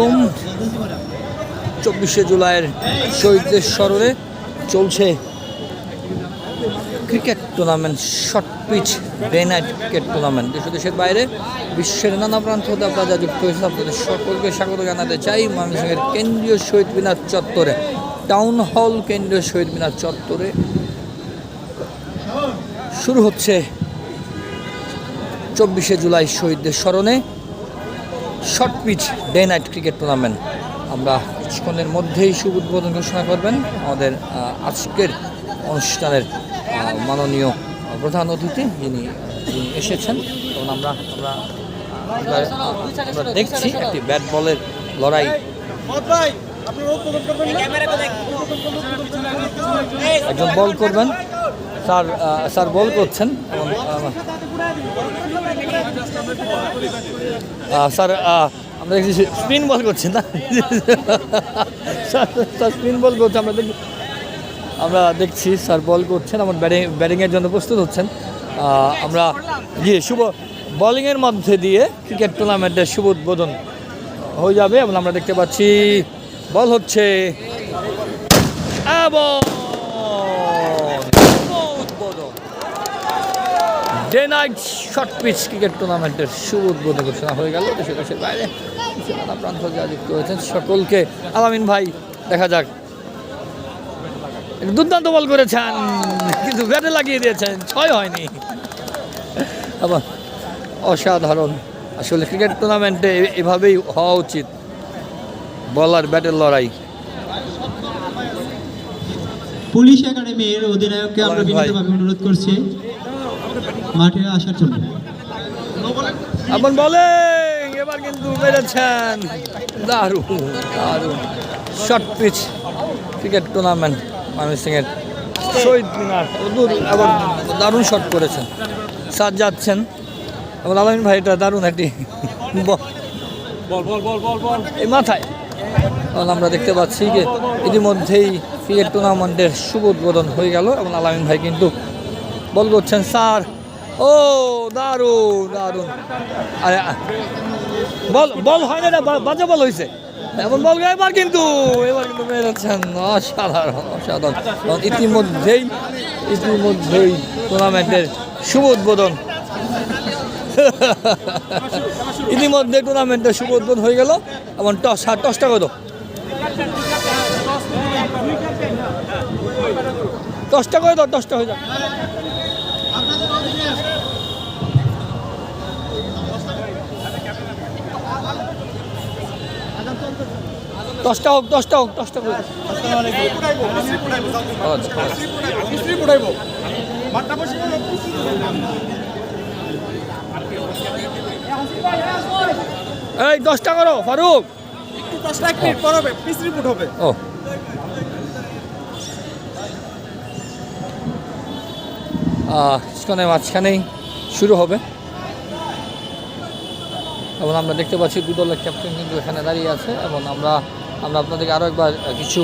আলাইকুম চব্বিশে জুলাইয়ের শহীদদের স্মরণে চলছে cricket tournament, short pitch, day night cricket tournament. দেশ দেশের বাইরে বিশ্বের নানা প্রান্ত হতে আপনারা যুক্ত হয়েছেন, আপনাদের সকলকে স্বাগত জানাতে চাই। ময়মনসিংহের কেন্দ্রীয় শহীদ মিনার চত্বরে, টাউন হল কেন্দ্রীয় শহীদ মিনার চত্বরে শুরু হচ্ছে চব্বিশে জুলাই শহীদদের স্মরণে। Short pitch day night cricket tournament. আমরা কিছুক্ষণের মধ্যেই শুভ উদ্বোধন ঘোষণা করবেন। আমাদের আজকের অনুষ্ঠানের মাননীয় প্রধান অতিথি যিনি এসেছেন। আমরা আমরা আমরা, আমরা দেখছি একটি ব্যাট বলের লড়াই। একজন বল করবেন। স্যার স্যার বল করছেন। স্যার আমরা দেখছি স্পিন বল করছেন না? স্যার স্যার স্পিন বল করছে, আমরা দেখি আমরা দেখছি স্যার বল করছেন, আমার ব্যাটিং ব্যাটিংয়ের জন্য প্রস্তুত হচ্ছেন। আমরা গিয়ে শুভ বোলিংয়ের মধ্যে দিয়ে ক্রিকেট টুর্নামেন্টের শুভ উদ্বোধন হয়ে যাবে এবং আমরা দেখতে পাচ্ছি, বল হচ্ছে, এবং শুভ উদ্বোধন day night short pitch cricket টুর্নামেন্টের শুভ উদ্বোধন ঘোষণা হয়ে গেল। দেশে দেশের বাইরে দেশের নানা প্রান্ত যা যুক্ত হয়েছেন সকলকে। আলামিন ভাই দেখা যাক। দুর্দান্ত বল করেছেন কিন্তু ব্যাটে লাগিয়ে দিয়েছেন ছয় হয়নি। আবার অসাধারণ। আসলে ক্রিকেট টুর্নামেন্টে এভাবেই হওয়া উচিত বলার ব্যাটের লড়াই। পুলিশ একাডেমির অধিনায়ককে আমরা বিনীতভাবে অনুরোধ করছি। মাঠে আসার জন্য। আপন বলেন এবার কিন্তু মেরেছেন। দারুণ দারুণ। শর্ট পিচ ক্রিকেট টুর্নামেন্ট ময়মনসিংহের শহীদ মিনার দূর আবার দারুণ শট করেছেন। সাত যাচ্ছেন। এবং আলামিন ভাই এটা দারুণ একটি এই মাথায়। এবং আমরা দেখতে পাচ্ছি যে ইতিমধ্যেই ক্রিকেট টুর্নামেন্টের শুভ উদ্বোধন হয়ে গেল। এবং আলামিন ভাই কিন্তু বল করছেন। স্যার ও, দারুণ দারুণ। বল বল হয় না বাজে বল হয়েছে এমন বল এবার কিন্তু এবার কিন্তু মেরেছেন, অসাধারণ অসাধারণ। ইতিমধ্যেই ইতিমধ্যেই টুর্নামেন্টের শুভ উদ্বোধন। ইতিমধ্যে টুর্নামেন্টের শুভ উদ্বোধন হয়ে গেল। এবং টস, আর টসটা কত? দশটা করে দাও দশটা হয়ে যাক। দশটা হোক দশটা হোক, দশটা আচ্ছা। এই, দশটা করো, ফারুক। দশটা হবে পিস ও কিছুক্ষণের মাঝখানেই শুরু হবে। এবং আমরা দেখতে পাচ্ছি দু দলের ক্যাপ্টেন কিন্তু এখানে দাঁড়িয়ে আছে। এবং আমরা আমরা আপনাদেরকে আরও একবার কিছু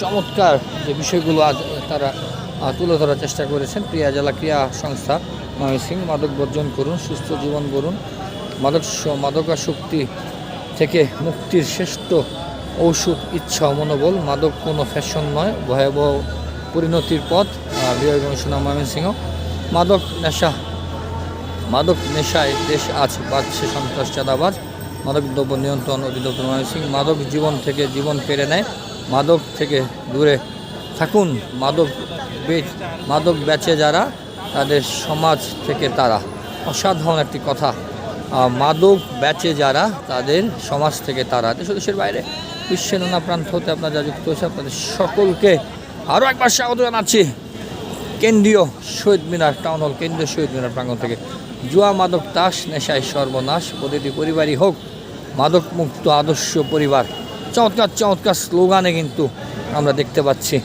চমৎকার যে বিষয়গুলো আজ তারা তুলে ধরার চেষ্টা করেছেন। প্রিয়া জেলা ক্রিয়া সংস্থা ময়মনসিংহ মাদক বর্জন করুন, সুস্থ জীবন গড়ুন। মাদক মাদকাসক্তি থেকে মুক্তির শ্রেষ্ঠ ঔষধ ইচ্ছা মনোবল। মাদক কোনো ফ্যাশন নয়, ভয়াবহ পরিণতির পথ। বিজয় গবেষণা ময়মনসিংহ মাদক নেশা, মাদক নেশায় দেশ আজ বাড়ছে সন্ত্রাস চাঁদাবাজ। মাদক দ্রব্য নিয়ন্ত্রণ অধিদপ্তর ময়মনসিংহ মাদক জীবন থেকে জীবন কেড়ে নেয়। মাদক থেকে দূরে থাকুন। মাদক বে- মাদক বেচে যারা, তাদের সমাজ থেকে তারা। অসাধারণ একটি কথা। মাদক বেচে যারা, তাদের সমাজ থেকে তারা। দেশ দেশের বাইরে বিশ্বের নানা প্রান্ত হতে আপনারা যা যুক্ত হয়েছে, আপনাদের সকলকে আরও একবার স্বাগত জানাচ্ছি। কেন্দ্রীয় শহীদ মিনার, টাউন হল, কেন্দ্রীয় শহীদ মিনার প্রাঙ্গণ থেকে। জুয়া মাদক তাস, নেশায় সর্বনাশ, প্রতিটি পরিবারই হোক মাদক মুক্ত আদর্শ পরিবার। চমৎকার চমৎকার স্লোগানে কিন্তু আমরা দেখতে পাচ্ছি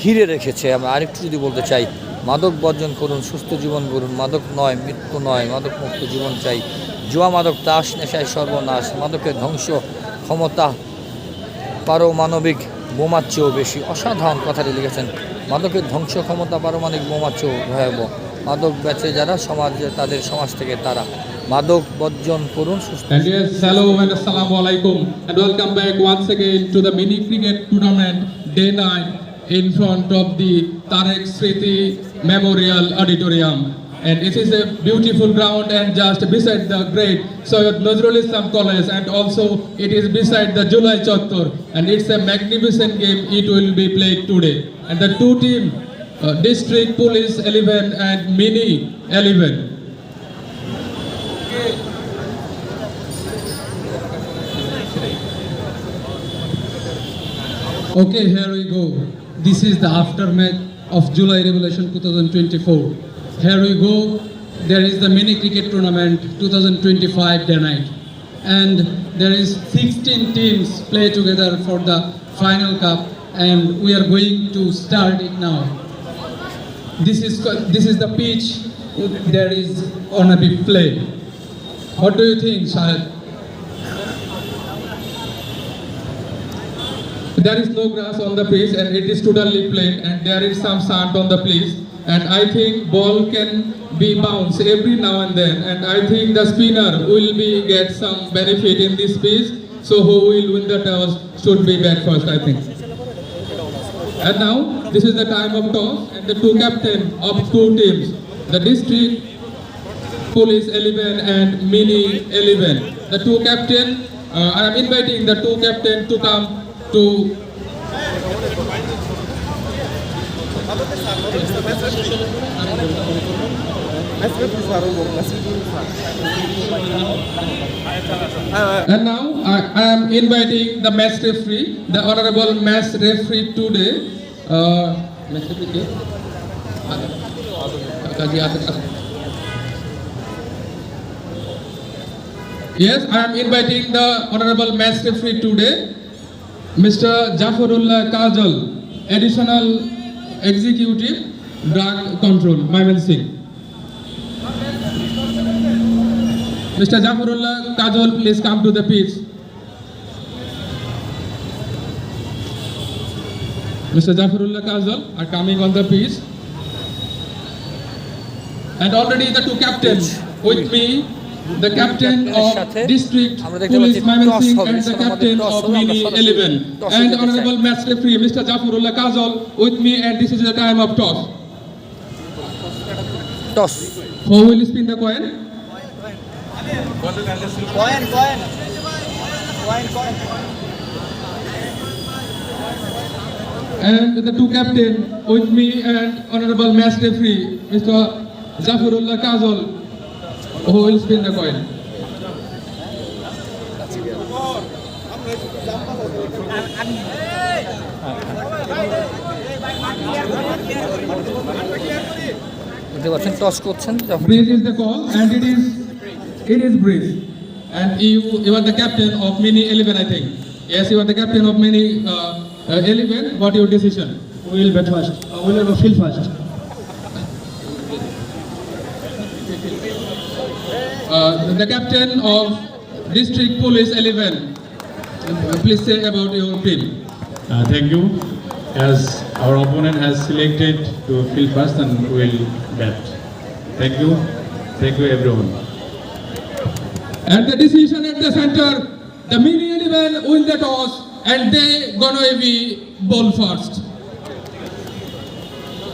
ঘিরে রেখেছে। আমরা আরেকটু যদি বলতে চাই, মাদক বর্জন করুন, সুস্থ জীবন গড়ুন। মাদক নয়, মৃত্যু নয় মাদক মুক্ত জীবন চাই। জুয়া মাদক তাস, নেশায় সর্বনাশ, মাদকের ধ্বংস ক্ষমতা পারমাণবিক বোমার চেয়েও বেশি। অসাধারণ কথাটি লিখেছেন মাদকের ধ্বংস ক্ষমতা পারমাণবিক বোমার চেয়েও ভয়াবহ মাদক বেচে যারা সমাজে তাদের সমাজ থেকে তারা মাদক বর্জন করুন And yes, hello and assalamu alaikum and welcome back once again to the mini cricket tournament day 9 in front of the Tarek Sriti Memorial Auditorium. And it is a beautiful ground and just beside the great Soyod Nazrul Islam College and also it is beside the Julai Chottor and it's a magnificent game it will be played today. And the two team, uh, District Police 11 and Mini 11. Okay, here we go. This is the aftermath of July Revolution 2024. Here we go. There is the mini cricket tournament 2025 day night. And there is 16 teams play together for the final cup and we are going to start it now. This is this is the pitch there is gonna be play. What do you think, Shahid? There is no grass on the pitch and it is totally plain and there is some sand on the pitch and I think ball can be bounced every now and then and I think the spinner will be get some benefit in this pitch so who will win the toss should be back first I think. And now this is the time of toss and the two captains of two teams the district police 11 and mini 11 the two captain uh, I am inviting the two captain to come to And now I, I am inviting the match referee, the honorable match referee today. Uh. Yes, I am inviting the honorable match referee today, Mr. Jafarullah Kajal, additional executive drug control, Maiman Singh. Mr. Jafarullah Kajol, please come to the pitch. Mr. Jafarullah Kajol are coming on the pitch. And already the two captains with me, the captain of district police Maiman Singh and the captain toss of mini 11 and honorable match referee Mr. Jafarullah Kajol with me and this is the time of toss. Toss Who will spin the coin? Coin coin coin coin and the two captain with me and honorable match referee Mr. Zafarullah Kazol who will spin the coin. Toss করছেন Breeze is the call and it is it is Breeze. And you you are the captain of many 11 I think. Yes, you are the captain of many uh, uh, 11. What your decision? We will bet first. Uh, we will go field first. Uh, the captain of district police 11. Uh, Please say about your team. Uh, thank you. As our opponent has selected to field first and we will bat. Thank you. Thank you everyone. And the decision at the center, the mini 11 win the toss and they gonna be ball first.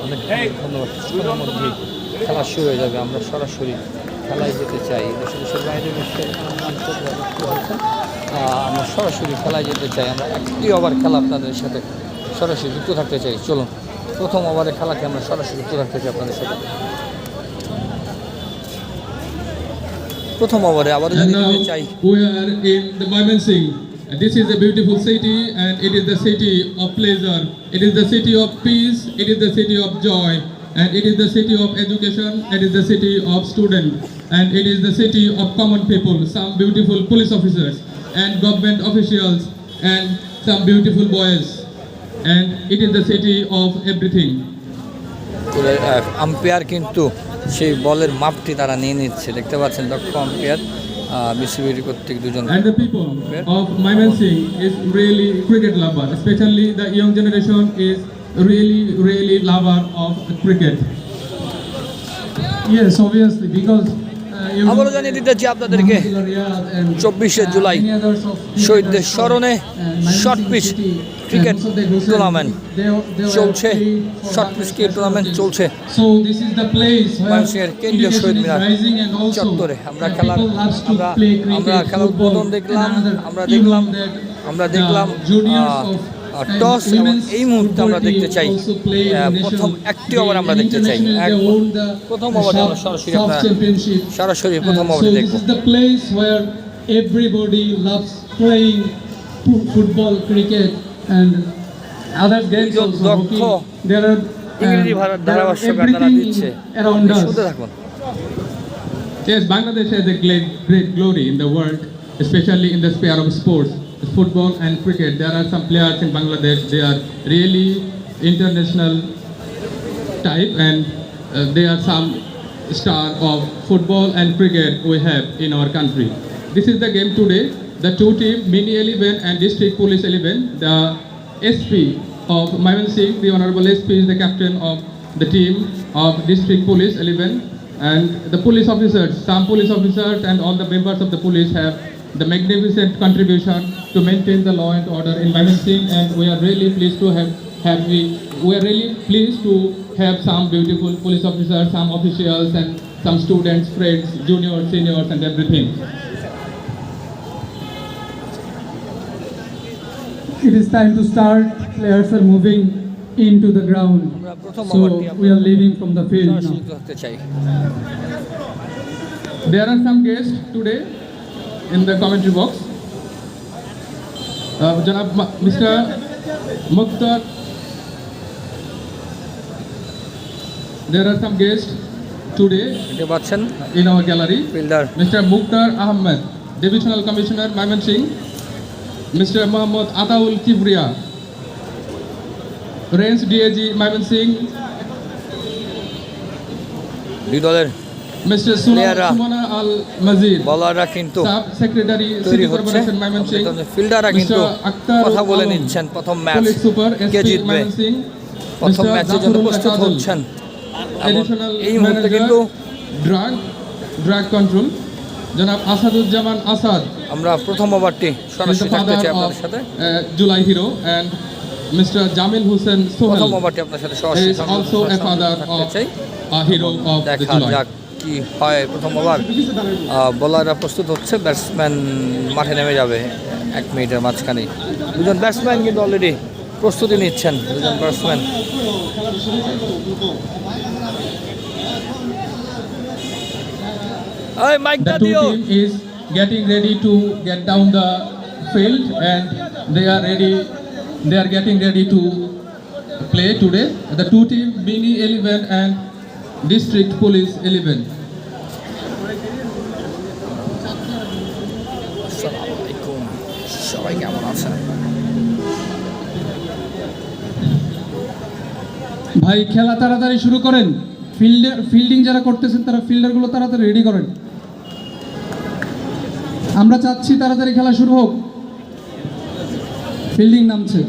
অনেক খেলা শুরু হয়ে যাবে আমরা সরাসরি খেলায় যেতে চাই। দেশে বাইরে আমরা সরাসরি খেলায় যেতে চাই। আমরা একটি ওভার খেলা আপনাদের সাথে সরাসরি যুক্ত থাকতে চাই। চলুন প্রথম ওভারে খেলাকে আমরা সরাসরি যুক্ত থাকতে চাই আপনাদের সাথে। প্রথম ওভারে আবারও And যদি now নিতে চাই we are in the Mymensingh. And This is a beautiful city and it is the city of pleasure. It is the city of peace. It is the city of joy. And it is the city of education. It is the city of students. And it is the city of common people. Some beautiful police officers and government officials and some beautiful boys. And it is the city of everything. Umpire কিন্তু সেই বলের মাপটি তারা নিয়ে নিচ্ছে। দেখতে পাচ্ছেন দক্ষ আম্পায়ার বিসিবির কর্তৃক দুজন really really lover of cricket. Yes obviously because আবারও জানিয়ে দিতে চাই আপনাদেরকে, চব্বিশে জুলাই, শহীদদের স্মরণে শর্ট পিচ ক্রিকেট টুর্নামেন্ট চলছে শর্ট পিচ ক্রিকেট টুর্নামেন্ট চলছে। কেন্দ্রীয় শহীদ মিনার চত্বরে আমরা খেলার, আমরা আমরা খেলার উদ্বোধন দেখলাম, আমরা দেখলাম আমরা দেখলাম টস এবং এই মুহূর্তে আমরা দেখতে চাই প্রথম একটি ওভার আমরা দেখতে চাই প্রথম ওভারে আমরা সরাসরি championship. সরাসরি Uh, প্রথম ওভারে দেখব everybody loves playing football, cricket, and other games also. hockey. There are uh, ইংরেজি are ধারাভাষ্যকার তারা দিচ্ছে. শুনতে থাকুন Yes, Bangladesh has a great, great glory in the world, especially in the sphere of sports, football and cricket. There are some players in Bangladesh, they are really international type and uh, they are some star of football and cricket we have in our country. This is the game today. The two team, Mini 11 and District Police 11, the SP of Maiman Singh, the Honorable SP is the captain of the team of District Police 11 and the police officers, some police officers and all the members of the police have the magnificent contribution to maintain the law and order in Mymensingh and we are really pleased to have, have we, we are really pleased to have some beautiful police officers, some officials and some students, friends, juniors, seniors and everything. It is time to start. Players are moving into the ground. So we are leaving from the field now. There are some guests today in the commentary box. Uh, Janab, Mr. Mukhtar. There are some guests today in our gallery. Fielder Mr. Mukhtar Ahmed, Divisional Commissioner, Maiman Mymensingh. Mr. Mohammad Ataul Kibria, Range DAG, Mymensingh. দুই দলের Mr. Suna- Player-রা। Sumana Al Mazid. বলাররা কিন্তু তৈরি হচ্ছে। ফিল্ডাররা কিন্তু কথা বলে নিচ্ছেন প্রথম ম্যাচ। কে জিতবে? প্রথম ম্যাচের জন্য প্রস্তুত হচ্ছেন এই মুহূর্তে কিন্তু ড্রাগ ড্রাগ কন্ট্রোল জনাব আসাদুজ্জামান আসাদ। আমরা প্রথম ওভারটি is সরাসরি the থাকতে father চাই আপনাদের সাথে। July Hero and Mr. Jamil Hussein প্রথম ওভারটি আপনার সাথে সরাসরি দেখা যাক। কি হয় প্রথম ওভার বোলাররা প্রস্তুত হচ্ছে ব্যাটসম্যান মাঠে নেমে যাবে এক মিনিটের মাঝখানে দুজন ব্যাটসম্যান কিন্তু অলরেডি প্রস্তুতি নিচ্ছেন দুজন ব্যাটসম্যান ওই মাইকটা দিও is getting ready to get down the field and they are ready. They are getting ready to play today. The two team Mini 11 and District Police 11. আসসালামু আলাইকুম সবাই কেমন আছেন ভাই খেলা তাড়াতাড়ি শুরু করেন। ফিল্ডার ফিল্ডিং যারা করতেছেন তারা ফিল্ডারগুলো তাড়াতাড়ি রেডি করেন। আমরা চাচ্ছি তাড়াতাড়ি খেলা শুরু হোক। ফিল্ডিং নামছে।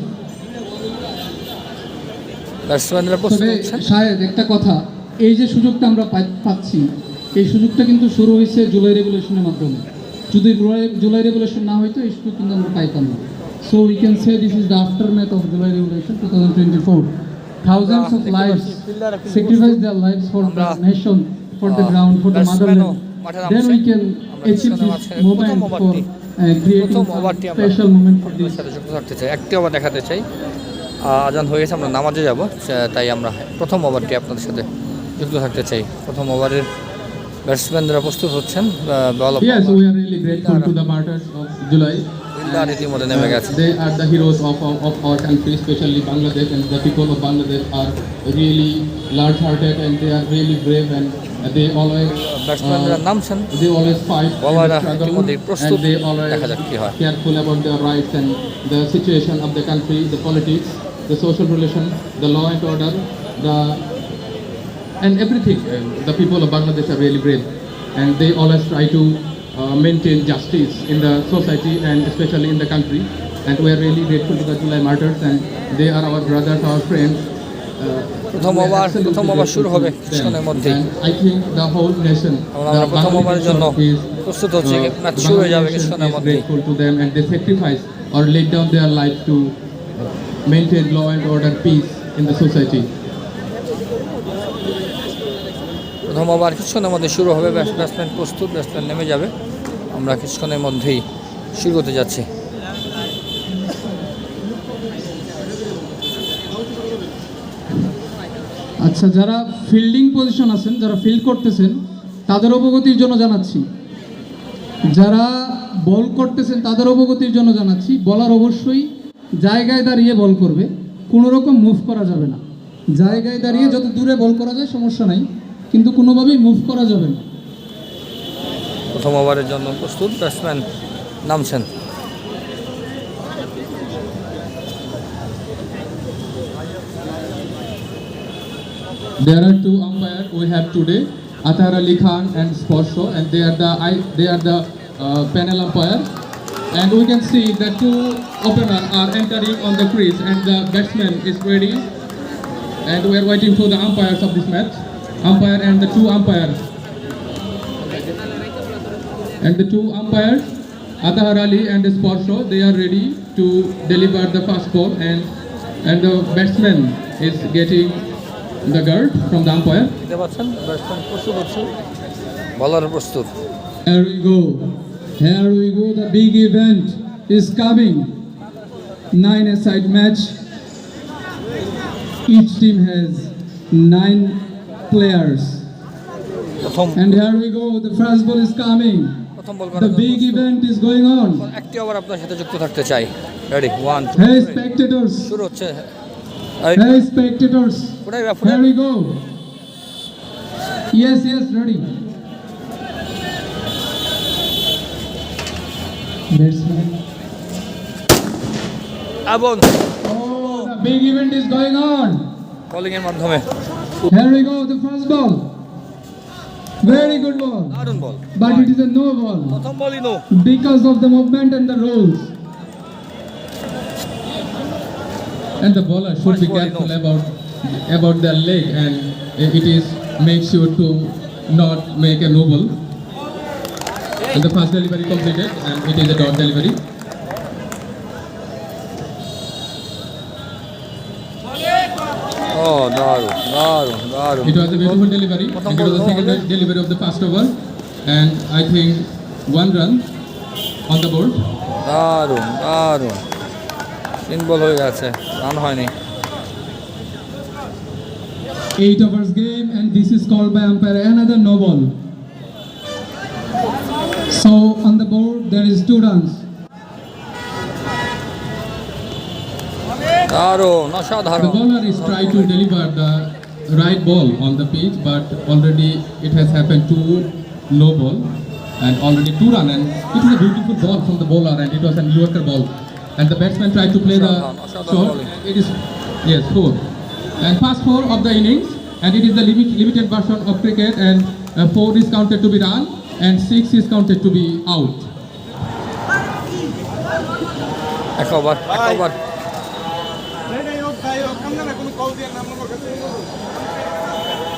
তবে হচ্ছেন একটা কথা। এই যে সুযোগটা আমরা পাচ্ছি এই সুযোগটা কিন্তু শুরু হয়েছে জুলাই রেগুলেশনের মাধ্যমে। যদি জুলাই রেগুলেশন না হইতো এই সুযোগ কিন্তু আমরা পাইতাম না। So we can say this is the aftermath of July regulation two thousand twenty four পাচ্ছি ফিল্ডাররা কিন্তু sacrifice their lives for the nation, for the ground, for the motherland. Then we can achieve this moment for uh, creating আমরা special moment for this. সাথে যুক্ত থাকতে চাই একটি over দেখাতে চাই আজান হয়ে গেছে আমরা নামাজে যাব তাই আমরা প্রথম ওভারটি আপনাদের সাথে যুক্ত থাকতে চাই প্রথম ওভারের ব্যাটসম্যানরা প্রস্তুত হচ্ছেন ball Yes, we are really grateful to the martyrs of July. Fielder ইতিমধ্যে নেমে গেছে They are the heroes of, of, of our country, especially Bangladesh, and the people of Bangladesh are really large-hearted and they are really brave and they always ব্যাটসম্যানরা uh, নামছেন they always fight in বলাররা the struggle ইতিমধ্যেই প্রস্তুত। and they always দেখা যাক কি হয়। careful about their rights and the situation of the country, the politics, the social relation, the law and order, the and everything. Uh, the people of Bangladesh are really brave, and they always try to uh, maintain justice in the society and especially in the country. And we are really grateful to the July martyrs, and they are our brothers, our friends, প্রথম over প্রথম over শুরু হবে কিছুক্ষণের মধ্যেই And I think the whole nation, আমরা the প্রথম ওভারের nation জন্য is, প্রস্তুত হচ্ছি uh, ম্যাচ শুরু হয়ে যাবে কিছুক্ষণের মধ্যেই grateful to them and they sacrifice or laid down their life to maintain law and order, peace in the society. প্রথম ওভার কিছুক্ষণের মধ্যে শুরু হবে, ব্যাটস- ব্যাটসম্যান প্রস্তুত, ব্যাটসম্যান নেমে যাবে। আমরা কিছুক্ষণের মধ্যেই শুরু হতে যাচ্ছি। আচ্ছা যারা ফিল্ডিং পজিশন আছেন, যারা ফিল্ড করতেছেন, তাদের অবগতির জন্য জানাচ্ছি। যারা বল করতেছেন, তাদের অবগতির জন্য জানাচ্ছি বলার অবশ্যই জায়গায় দাঁড়িয়ে বল করবে। কোনো রকম মুভ করা যাবে না। জায়গায় দাঁড়িয়ে যত দূরে বল করা যায়, সমস্যা নাই। কিন্তু কোনোভাবেই মুভ করা যাবে না প্রথম ওভারের জন্য প্রস্তুত ব্যাটসম্যান নামছেন There are two umpires we have today, Athar Ali Khan and Sporsho, and they are the they are the uh, panel umpire. And we can see the two openers are entering on the crease, and the batsman is ready. And we are waiting for the umpires of this match, umpire and the two umpires. And the two umpires, Atahar Ali and Sporsho, they are ready to deliver the fast ball and and the batsman is getting the guard from the umpire. Here we go. Here we go. The big event is coming. Nine-a-side match. Each team has nine players. প্রথম And here we go. The first ball is coming. The big event is going on. একটি over আপনার সাথে যুক্ত থাকতে চাই ready one two Hey spectators. শুরু হচ্ছে এই, Hey spectators. Here we go. Yes, yes, ready. Batsman. Oh, the big event is going on. Bowling এর মাধ্যমে Here we go, the first ball. Very good ball. Ball. But it is a no ball. Because of the movement and the rules. And the bowler should be careful about about their leg and it is make sure to not make a no ball. And the first delivery completed and it is a dot delivery. ও দারুণ দারুণ দারুণ It was a beautiful delivery, Prothom and it was ball the no second hole. delivery of the first over, and I think one run on the board. দারুণ দারুণ তিন বল হয়ে গেছে run হয়নি Eight overs game, and this is called by umpire another no ball. So on the board there is two runs. দারুণ The অসাধারণ bowler is trying to deliver the right ball on the pitch, but already it has happened to no ball and already two run. And it was a beautiful ball from the bowler, and it was a Yorker ball. And the batsman tried to play the Ashadhan, Ashadhan shot. bowling. It is yes four, and past four of the innings, and it is the limit, limited version of cricket, and uh, four is counted to be run, and six is counted to be out. এক over এক over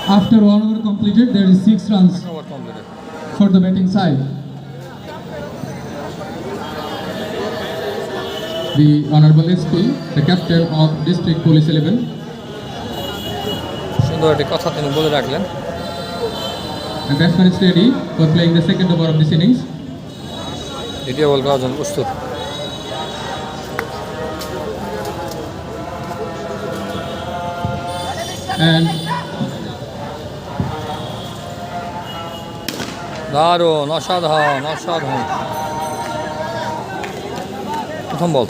After one over completed, there is six runs for the batting side. The Honorable SP, the captain of District Police 11, সুন্দর একটি কথা তিনি বলে রাখলেন and batsman is ready for playing the second over of this innings. দ্বিতীয় বল করার জন্য প্রস্তুত And দারুণ, অসাধারণ অসাধারণ। প্রথম বল।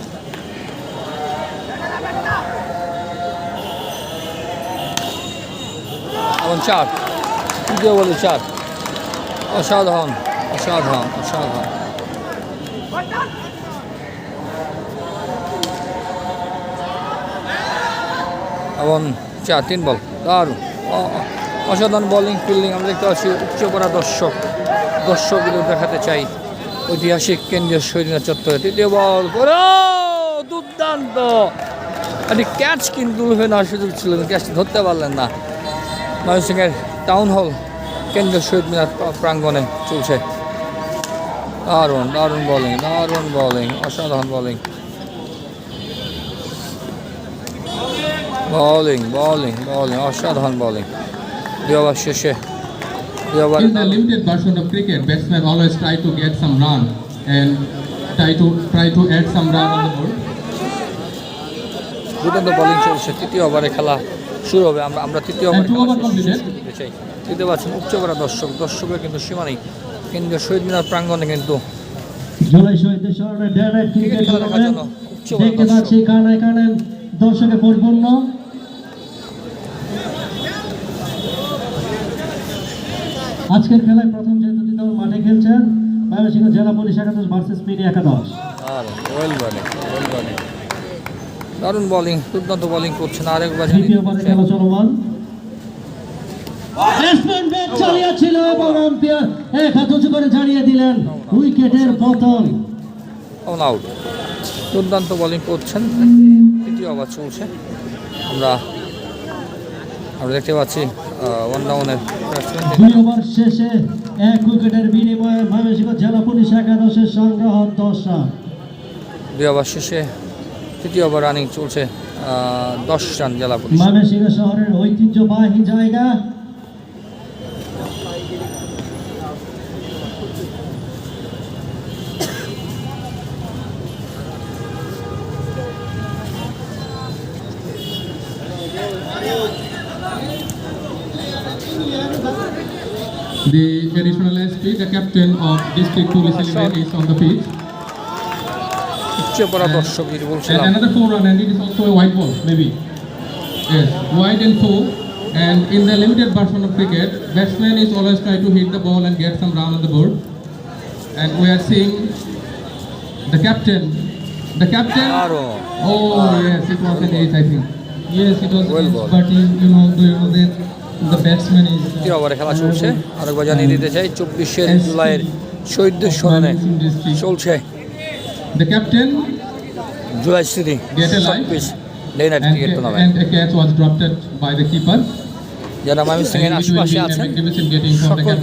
এবং চার। তৃতীয় বলে চার। অসাধারণ অসাধারণ অসাধারণ। এবং চার, তিন বল। দারুণ। অসাধারণ বোলিং ফিল্ডিং আমরা দেখতে পাচ্ছি উচ্চপড়া দর্শক। দর্শকগুলো দেখাতে চাই ঐতিহাসিক কেন্দ্রীয় শহীদ চত্বরে। তৃতীয় বল করে দুর্দান্ত। একটি ক্যাচ কিন্তু নেওয়ার সুযোগ ছিল ক্যাচ ধরতে পারলেন না। ময়মনসিংহের টাউন হল কেন্দ্রীয় শহীদ মিনার প্রা- প্রাঙ্গণে চলছে। দারুণ দারুণ বলিং দারুণ বলিং অসাধারণ বলিং বলিং বলিং বলিং অসাধারণ বলিং দুই ওভার শেষে দুই over In the limited version of cricket, batsmen always try to get some run and try to try to add some run on the board. দুর্দান্ত bowling চলছে। তৃতীয় ওভারে খেলা শুরু হবে। আমরা আমরা তৃতীয় ওভারে চাই। দিতে পারছেন উচ্চ করা দর্শক। দর্শকের কিন্তু সীমা নেই। কেন্দ্রীয় শহীদ মিনার প্রাঙ্গণে কিন্তু জুলাই শহীদের স্মরণে ডাইরেক্ট ক্রিকেট ক্রিকেট খেলা দেখার জন্য টুর্নামেন্ট উচ্চ করা দেখতে দর্শক পাচ্ছি কানে কানে দর্শকে পরিপূর্ণ আজকের খেলায় প্রথম যে দুটি দল মাঠে খেলছেন ময়মনসিংহ জেলা পুলিশ একাদশ ভার্সেস মিনি একাদশ। দারুণ বলিং দুর্দান্ত বলিং করছেন আরেকবার দ্বিতীয় ওভারে। খেলা চলমান। চালিয়েছিল এবং আম্পায়ার এক হাত উঁচু করে জানিয়ে দিলেন উইকেটের পতন। অন আউট দুর্দান্ত বোলিং করছেন। তৃতীয় ওভার চলছে। আমরা আমরা দেখতে পাচ্ছি ওয়ান ডাউনের দুই ওভার শেষে এক উইকেটের বিনিময়ে ময়মনসিংহ জেলা পুলিশ একাদশের সংগ্রহ দশ রান। দুই ওভার শেষে তৃতীয় ওভার রানিং চলছে দশ রান জেলা পুলিশ। ময়মনসিংহ শহরের ঐতিহ্যবাহী জায়গা The additional SP, the captain of District Police 11 is on the pitch. যেটি And another four run, and it is also a white ball, maybe. Yes, wide and four. And in the limited version of cricket, batsman is always try to hit the ball and get some run on the board. And we are seeing the captain. The captain. Oh yes, it was an ace, I think. Yes, it was Well an but you, you know, do you know that কি ওভারে খেলা চলছে। আরেকবার জানিয়ে দিতে চাই চব্বিশে জুলাইয়ের শহীদ স্মরণে চলছে। জুলাই স্মৃতি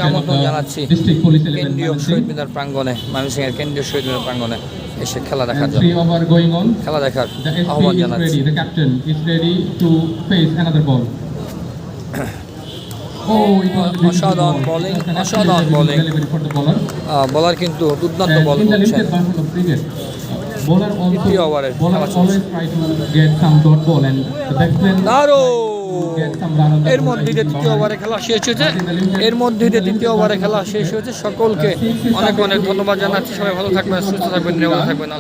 আহ্বান জানাচ্ছি। অসাধারণ বলিং বলার ah, কিন্তু দুর্দান্ত বল করছেন। এর মধ্যে যে তৃতীয় খেলা শেষ হয়েছে। এর মধ্যে যে তৃতীয় খেলা শেষ হয়েছে। সকলকে অনেক অনেক ধন্যবাদ জানাচ্ছি। সবাই ভালো থাকবেন সুস্থ থাকবেন নিরাপদ থাকবেন।